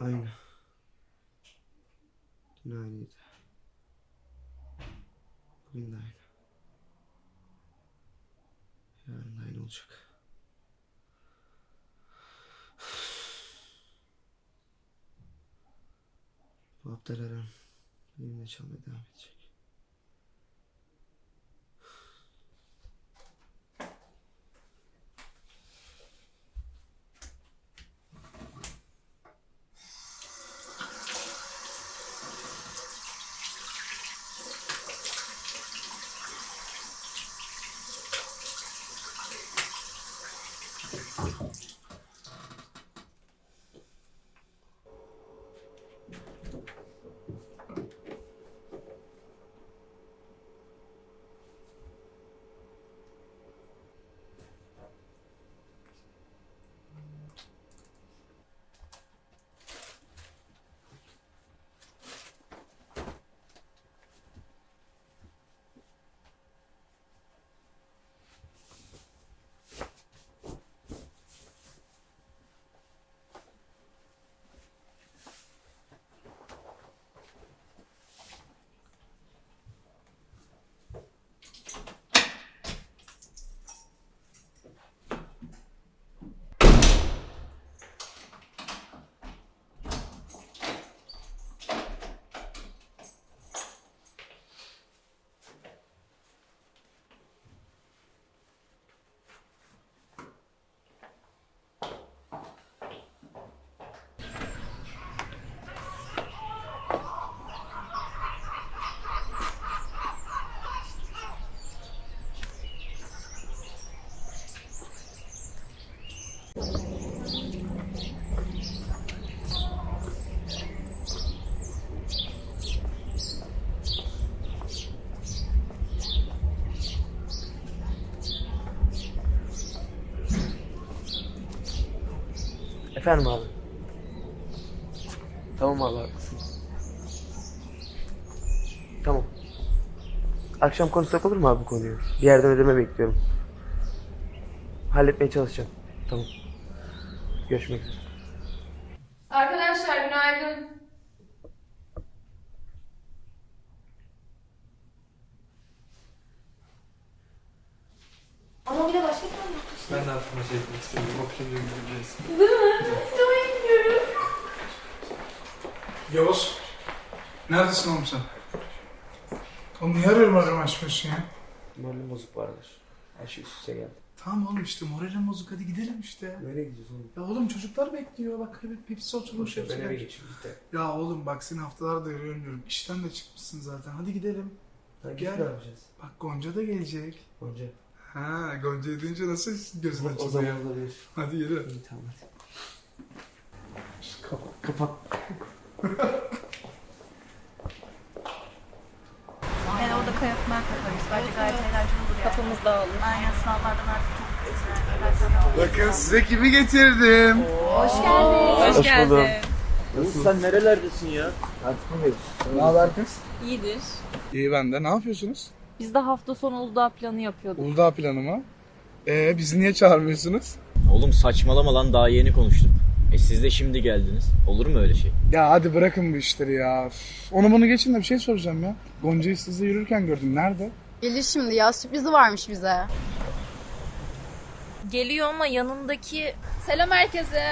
Aynı. Dün aynıydı. Bugün de aynı. Yarın da aynı olacak. Bu Eren benimle çalmaya devam edecek. Efendim abi. Tamam abi haklısın. Tamam. Akşam konuşsak olur mu abi bu konuyu? Bir yerden ödeme bekliyorum. Halletmeye çalışacağım. Tamam. Görüşmek üzere. Arkadaşlar günaydın. Ama bir de başka bir tane yok. Ben de aklıma şey etmek istedim. Okuyunca gideceğiz. Değil mi? Sinemaya gidiyoruz. Yavuz. Neredesin oğlum sen? Oğlum niye arıyorum arıyorum açmıyorsun ya? Moralim bozuk vardır. Her şey üst üste geldi. Tamam oğlum işte moralim bozuk hadi gidelim işte. Nereye gidiyorsun oğlum? Ya oğlum çocuklar bekliyor bak hep hepsi oturmuş Boş ver, ben eve geçeyim. Ya oğlum bak seni haftalardır görmüyorum. İşten de çıkmışsın zaten. Hadi gidelim. Ha, Gel. gel. Ne yapacağız? Bak Gonca da gelecek. Gonca. Ha Gonca deyince nasıl gözün O, o açıldı zaman ya? olabilir. Hadi yürü. İyi tamam hadi. Kapat. Kapat. Yani orada kayak mak yaparız. Bence gayet eğlenceli olur yani. Kafamız dağılır. Aynen sınavlardan artık çok Bakın size kimi getirdim. Hoş geldin. Hoş buldum. Sen nerelerdesin ya? Artık. Ne haber kız? İyidir. İyi ben de. Ne yapıyorsunuz? Biz de hafta sonu Uludağ planı yapıyorduk. Uludağ planı mı? Ee, bizi niye çağırmıyorsunuz? Oğlum saçmalama lan daha yeni konuştuk. E siz de şimdi geldiniz. Olur mu öyle şey? Ya hadi bırakın bu işleri ya. Üf, Onu bunu geçin de bir şey soracağım ya. Gonca'yı sizle yürürken gördüm. Nerede? Gelir şimdi ya sürprizi varmış bize. Geliyor ama yanındaki... Selam herkese.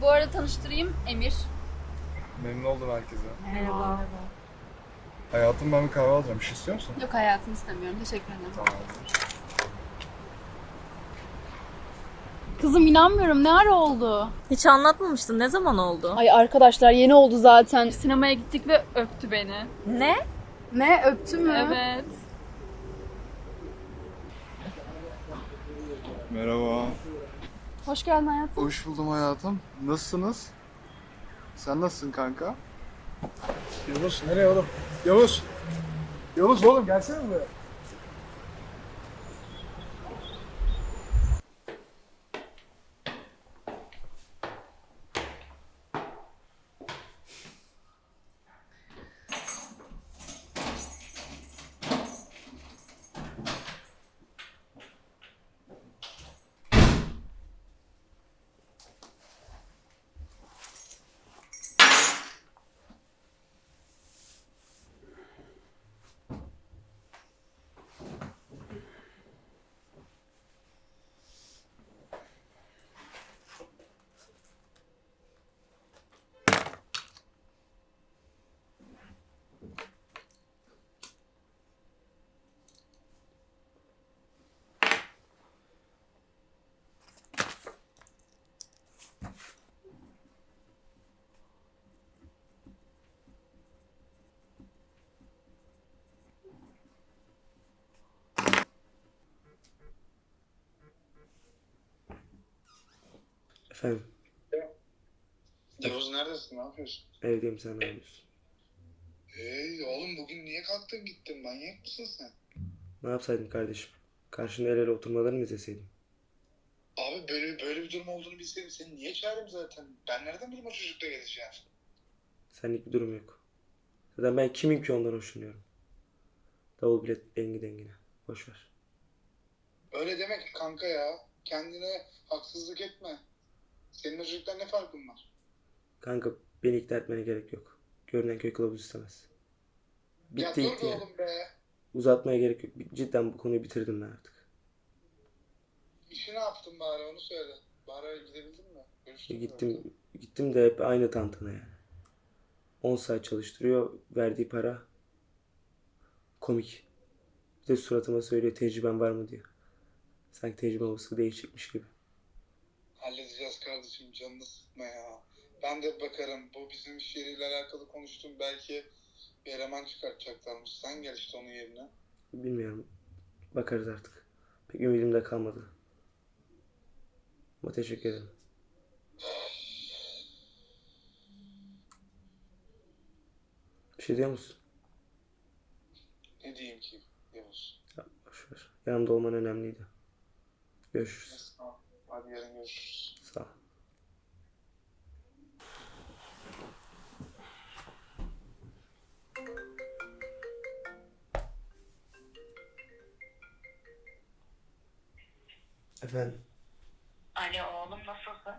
Bu arada tanıştırayım Emir. Memnun oldum herkese. Merhaba. Hayatım ben bir kahve alacağım. Bir şey istiyor musun? Yok hayatını istemiyorum. Teşekkür ederim. Tamam. Kızım inanmıyorum. Ne ara oldu? Hiç anlatmamıştın. Ne zaman oldu? Ay arkadaşlar yeni oldu zaten. Sinemaya gittik ve öptü beni. Ne? Ne öptü mü? Evet. Merhaba. Hoş geldin hayatım. Hoş buldum hayatım. Nasılsınız? Sen nasılsın kanka? Yavuz nereye oğlum? Yavuz. Yavuz oğlum gelsene buraya. Efendim Yavuz neredesin? Ne yapıyorsun? evdeyim sen ne yapıyorsun? Hey oğlum bugün niye kalktın gittin? Manyak mısın sen? Ne yapsaydım kardeşim? Karşında el ele oturmalarını mı izleseydim? Abi böyle böyle bir durum olduğunu bilseydim seni niye çağırayım zaten? Ben nereden bileyim o çocukla geleceğim? Senlik bir durum yok. Zaten ben kimim ki ondan hoşlanıyorum? Davul bilet dengi dengine. Boş ver. Öyle demek kanka ya. Kendine haksızlık etme. Senin o çocuktan ne farkın var? Kanka beni ikna etmene gerek yok. Görünen köy kılavuz istemez. Bitti dur gitti ya. oğlum be. Uzatmaya gerek yok. Cidden bu konuyu bitirdim ben artık. İşi ne yaptın bari onu söyle. Bari gidebildin mi? Görüştün E mü? gittim gittim de hep aynı tantana yani. 10 saat çalıştırıyor. Verdiği para komik. Bir de suratıma söylüyor tecrüben var mı diyor. Sanki tecrübe olsa değişecekmiş gibi. Halledeceğiz kardeşim canını sıkma ya. Ben de bakarım. Bu bizim iş yeriyle alakalı konuştum. Belki bir eleman çıkartacaklarmış. Sen gel işte onun yerine. Bilmiyorum. Bakarız artık. Pek ümidim de kalmadı. Ama teşekkür ederim. Bir şey diyor musun? Ne diyeyim ki Yavuz? Ya, boş ver. Yanımda olman önemliydi. Görüşürüz. Tamam. Hadi yarın görüşürüz. Sağ ol. Efendim, Alo oğlum nasılsın?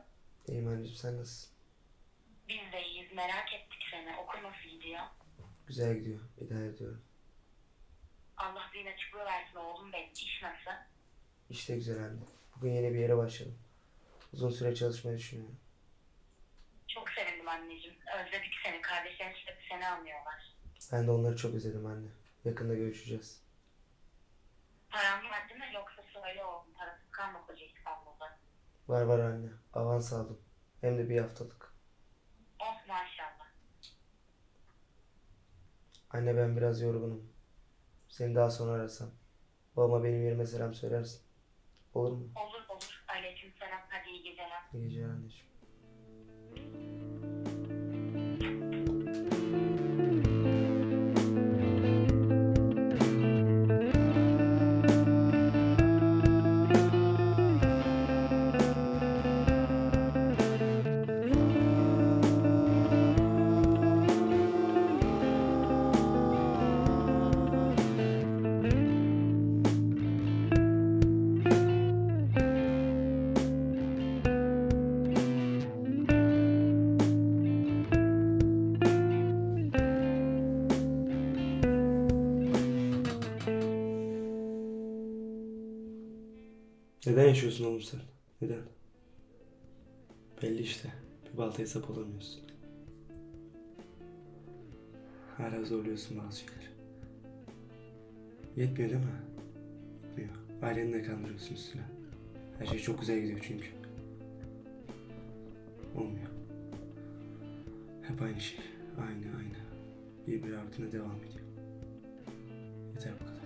iyiyim anneciğim sen nasılsın? Biz de iyiyiz merak ettik seni. Okul nasıl gidiyor? Güzel gidiyor, idare ediyorum. Allah zihin açıklığı versin oğlum benim. İş nasıl? İşte güzel anne. Bugün yeni bir yere başladım. Uzun süre çalışmayı düşünüyorum. Çok sevindim anneciğim. Özledik seni. Kardeşlerin sürekli seni anlıyorlar. Ben de onları çok özledim anne. Yakında görüşeceğiz. Paran var değil mi? Yoksa söyle oğlum. Parasız kalma koca İstanbul'da. Var var anne. Avans aldım. Hem de bir haftalık. Of maşallah. Anne ben biraz yorgunum. Seni daha sonra arasam. Babama benim yerime selam söylersin. Olur mu? Olur. Aleyküm selam. Hadi iyi geceler. İyi geceler. Neden yaşıyorsun oğlum sen? Neden? Belli işte. Bir baltaya sap olamıyorsun. Hala zorluyorsun bazı şeyleri. Yetmiyor değil mi? Yetmiyor. Aileni de kandırıyorsun üstüne. Her şey çok güzel gidiyor çünkü. Olmuyor. Hep aynı şey. Aynı aynı. Birbiri ardına devam ediyor. Yeter bu kadar.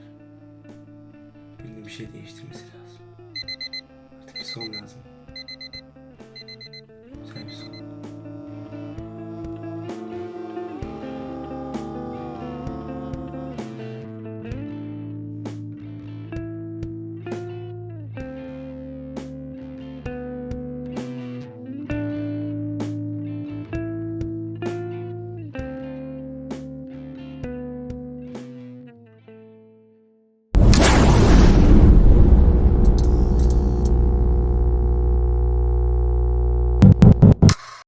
Birinin bir şey değiştirmesi lazım. Artık bir son lazım. Güzel bir son.